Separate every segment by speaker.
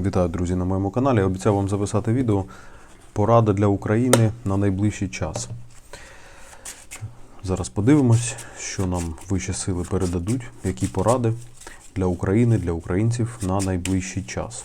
Speaker 1: Вітаю, друзі, на моєму каналі. Обіцяв вам записати відео порада для України на найближчий час. Зараз подивимось, що нам вищі сили передадуть, які поради для України, для українців на найближчий час.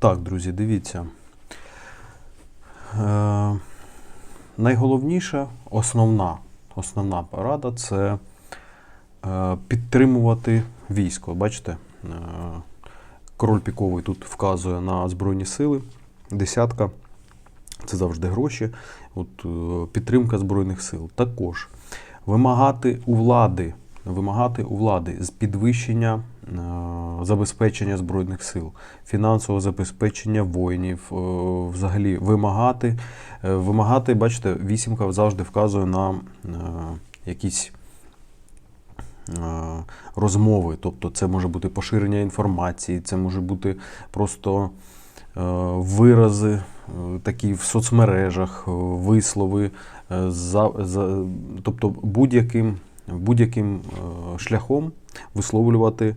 Speaker 1: Так, друзі, дивіться. Е, найголовніша, основна, основна порада це е, підтримувати військо. Бачите, е, король піковий тут вказує на Збройні сили. Десятка це завжди гроші. От, е, підтримка Збройних сил. Також вимагати у влади, вимагати у влади з підвищення забезпечення Збройних сил, фінансового забезпечення воїнів, е, взагалі вимагати, е, вимагати, бачите, вісімка завжди вказує на е, якісь е, розмови. Тобто це може бути поширення інформації, це може бути просто е, вирази е, такі в соцмережах, е, вислови, е, за, за, тобто будь-яким, будь-яким е, шляхом висловлювати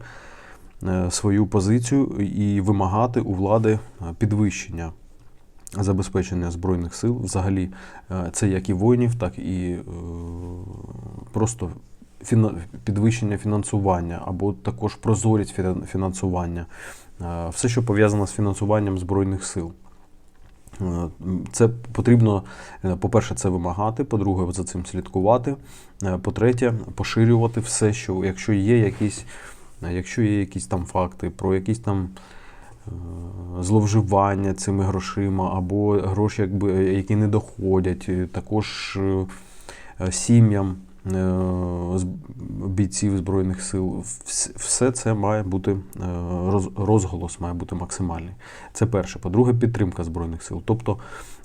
Speaker 1: е, свою позицію і вимагати у влади е, підвищення забезпечення Збройних сил. Взагалі, е, це як і воїнів, так і просто підвищення фінансування або також прозорість фінансування. Все, що пов'язано з фінансуванням Збройних сил. Е, Це потрібно, е, по-перше, це вимагати, по-друге, за цим слідкувати. Е, По-третє, поширювати все, що якщо є якісь, якщо є якісь там факти про якісь там зловживання цими грошима, або гроші, якби, які не доходять, також сім'ям бійців Збройних сил. Все це має бути е, розголос має бути максимальний. Це перше. По-друге, підтримка Збройних сил. Тобто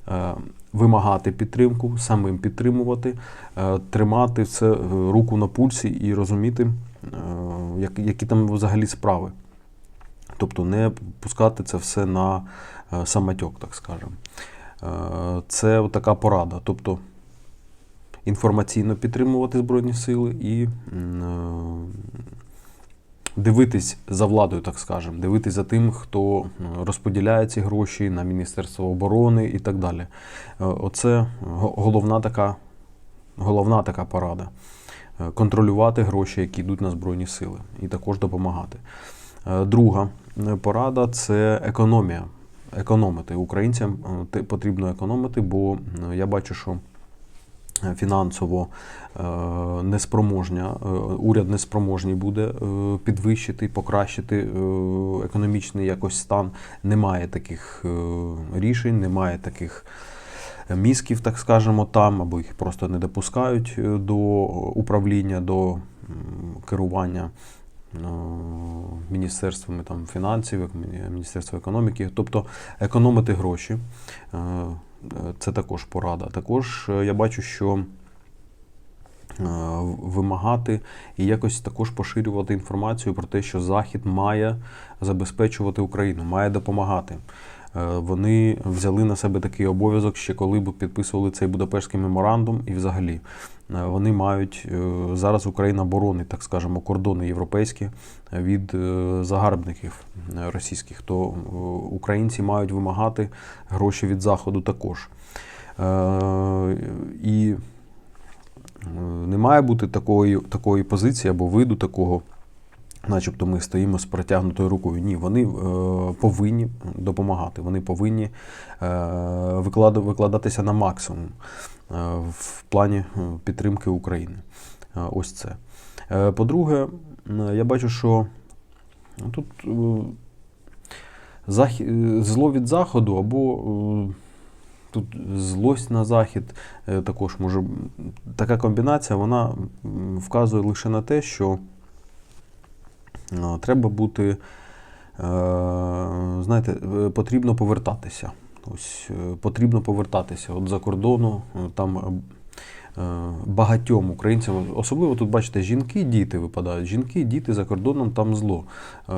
Speaker 1: е, вимагати підтримку, самим підтримувати, е, тримати це е, руку на пульсі і розуміти, е, які там взагалі справи. Тобто не пускати це все на е, самотьок, так скажемо. Е, Це така порада. Тобто інформаційно підтримувати Збройні Сили і е, дивитись за владою, так скажемо, дивитись за тим, хто розподіляє ці гроші на Міністерство оборони і так далі. Е, Оце головна така, головна така порада. Е, Контролювати гроші, які йдуть на Збройні Сили, і також допомагати. Друга порада це економія. Економити. Українцям потрібно економити, бо я бачу, що фінансово е, неспроможня, е, уряд неспроможний буде е, підвищити, покращити економічний якось стан. Немає таких рішень, немає таких мізків, так скажемо, там, або їх просто не допускають до управління, до керування міністерствами там, фінансів, як Міні- Міністерство економіки. Тобто економити гроші. Це також порада. Також е, я бачу, що е, вимагати і якось також поширювати інформацію про те, що Захід має забезпечувати Україну, має допомагати. Е, Вони взяли на себе такий обов'язок ще коли б підписували цей Будапештський меморандум, і взагалі е, вони мають е, зараз Україна боронить, так скажемо, кордони європейські від загарбників російських. То українці мають вимагати гроші від заходу також. І не має бути такої, такої позиції або виду такого, начебто ми стоїмо з протягнутою рукою. Ні, вони е, повинні допомагати, вони повинні е, виклад- викладатися на максимум е, в плані е, підтримки України. Е, ось це. Е, По-друге, м, я бачу, що тут е, захід, зло від заходу або е, тут злость на захід е, також може. Така комбінація вона вказує лише на те, що е, треба бути знаєте, е, потрібно повертатися. Ось е, потрібно повертатися. От за кордону е, там е, е, багатьом українцям, особливо тут бачите, жінки, діти випадають. Жінки, діти за кордоном там зло. Е,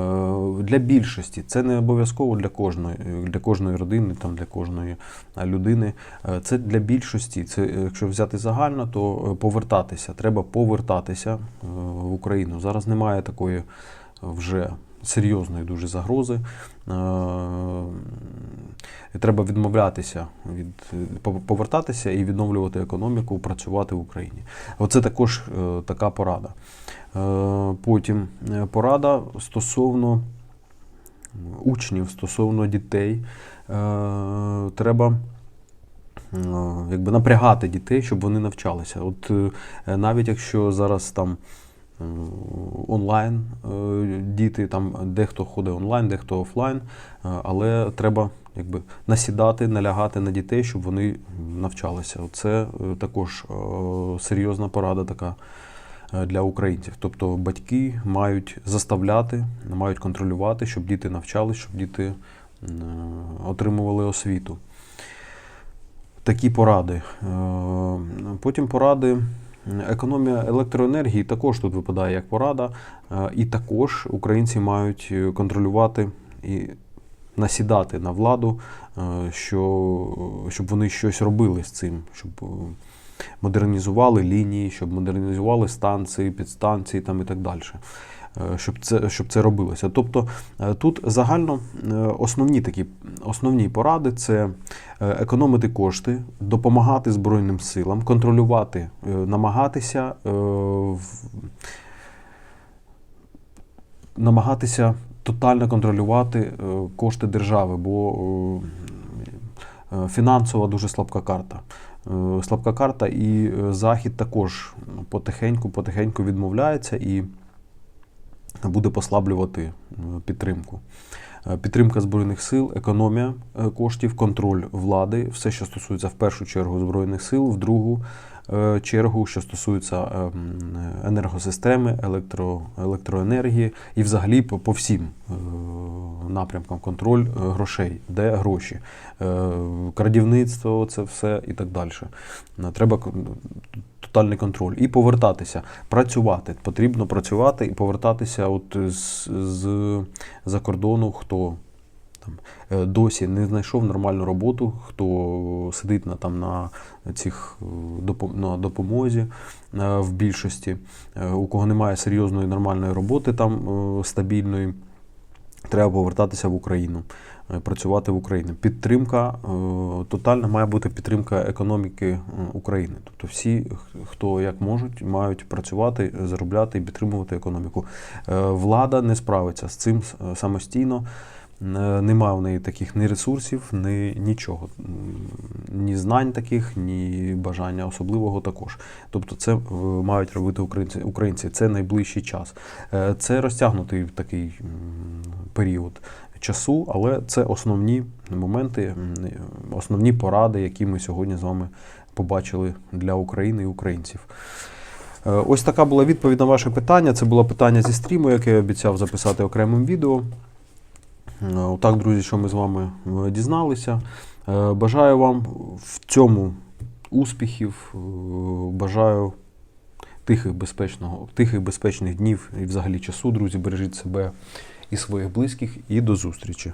Speaker 1: Для більшості це не обов'язково для кожної, для кожної родини, там для кожної е, людини. Е, Це для більшості. Це е, якщо взяти загально, то е, повертатися. Треба повертатися е, в Україну. Зараз немає такої е, вже серйозної дуже загрози. Е, Треба відмовлятися від е, повертатися і відновлювати економіку, працювати в Україні. Оце також е, така порада. Потім порада стосовно учнів, стосовно дітей. Треба якби напрягати дітей, щоб вони навчалися. От навіть якщо зараз там онлайн е, діти, там дехто ходить онлайн, дехто офлайн, е, але треба якби насідати, налягати на дітей, щоб вони навчалися. Це е, також серйозна порада така для українців. Тобто батьки мають заставляти, мають контролювати, щоб діти навчались, щоб діти отримували освіту. Такі поради. Потім поради. Економія електроенергії також тут випадає як порада, Е, і також українці мають е, контролювати і насідати на владу, е, що, щоб вони щось робили з цим, щоб модернізували лінії, щоб модернізували станції, підстанції там і так далі. Е, Щоб це, щоб це робилося. Тобто е, тут загально е, основні такі основні поради це економити кошти, допомагати Збройним силам, контролювати, намагатися намагатися тотально контролювати кошти держави, бо фінансова дуже слабка карта. Слабка карта, і Захід також потихеньку, потихеньку відмовляється і буде послаблювати е, підтримку. Е, Підтримка збройних сил, економія е, коштів, контроль влади, все, що стосується в першу чергу збройних сил, в другу чергу, що стосується е, енергосистеми, електро, електроенергії і взагалі по, всім е, напрямкам контроль е, грошей, де гроші, е, крадівництво, це все і так далі. Е, Треба тотальний контроль і повертатися, працювати. Потрібно працювати і повертатися от з, з за кордону, хто там е, досі не знайшов нормальну роботу, хто сидить на там на цих е, на допомозі е, в більшості, у кого немає серйозної нормальної роботи там стабільної. Треба повертатися в Україну, працювати в Україні. Підтримка тотальна має бути підтримка економіки України. Тобто всі, хто як можуть, мають працювати, заробляти і підтримувати економіку. Влада не справиться з цим самостійно. Е, Нема в неї таких ні ресурсів, ні нічого, ні знань таких, ні бажання особливого також. Тобто, це е, мають робити українці. Українці. Це найближчий час. Е, Це розтягнутий такий період часу, але це основні моменти, основні поради, які ми сьогодні з вами побачили для України і українців. Ось така була відповідь на ваше питання. Це було питання зі стріму, яке я обіцяв записати окремим відео. Е, Отак, друзі, що ми з вами е, дізналися. Е, Бажаю вам в цьому успіхів. Бажаю тихих, безпечного, тихих безпечних днів і взагалі часу, друзі. Бережіть себе і своїх близьких. І до зустрічі.